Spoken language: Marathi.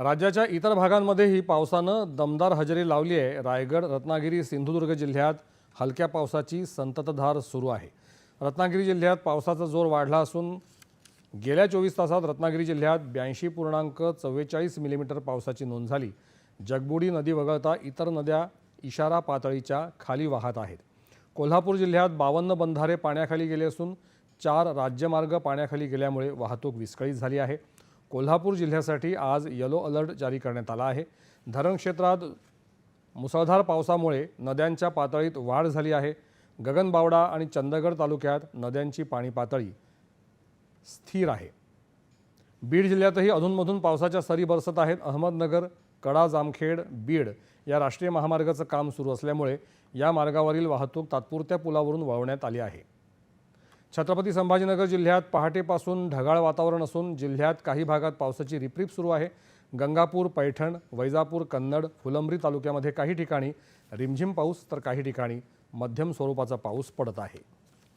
राज्याच्या इतर भागांमध्येही पावसानं दमदार हजेरी लावली आहे. रायगड रत्नागिरी सिंधुदुर्ग जिल्ह्यात हलक्या पावसाची संततधार सुरू आहे. रत्नागिरी जिल्ह्यात पावसाचा जोर वाढला असून गेल्या चोवीस तासात रत्नागिरी जिल्ह्यात ब्याऐंशी पूर्णांक चव्वेचाळीस मिलीमीटर पावसाची नोंद झाली. जगबुडी नदी वगळता इतर नद्या इशारा पातळीच्या खाली वाहत आहेत. कोल्हापूर जिल्ह्यात बावन्न बंधारे पाण्याखाली गेले असून चार राज्यमार्ग पाण्याखाली गेल्यामुळे वाहतूक विस्कळीत झाली आहे. कोल्हापूर जिल्ह्यासाठी आज येलो अलर्ट जारी करण्यात आला आहे. धरण क्षेत्रात मुसळधार पावसामुळे नद्यांच्या पातळीत वाढ झाली आहे. गगनबावडा आणि चंदगड तालुक्यात नद्यांची पाणी पातळी स्थिर आहे. बीड जिल्ह्यातही अधूनमधून पावसाच्या सरी बरसत आहेत. अहमदनगर कडा जामखेड बीड या राष्ट्रीय महामार्गाचं काम सुरू असल्यामुळे या मार्गावरील वाहतूक तात्पुरत्या पुलावरून वळवण्यात आली आहे. छत्रपती संभाजीनगर जिल्ह्यात पहाटेपासून ढगाळ वातावरण असून जिल्ह्यात काही भागात पावसाची रिपरिप सुरू आहे. गंगापूर पैठण वैजापूर कन्नड फुलंब्री तालुक्यामध्ये काही ठिकाणी रिमझिम पाऊस तर काही ठिकाणी मध्यम स्वरूपाचा पाऊस पडत आहे.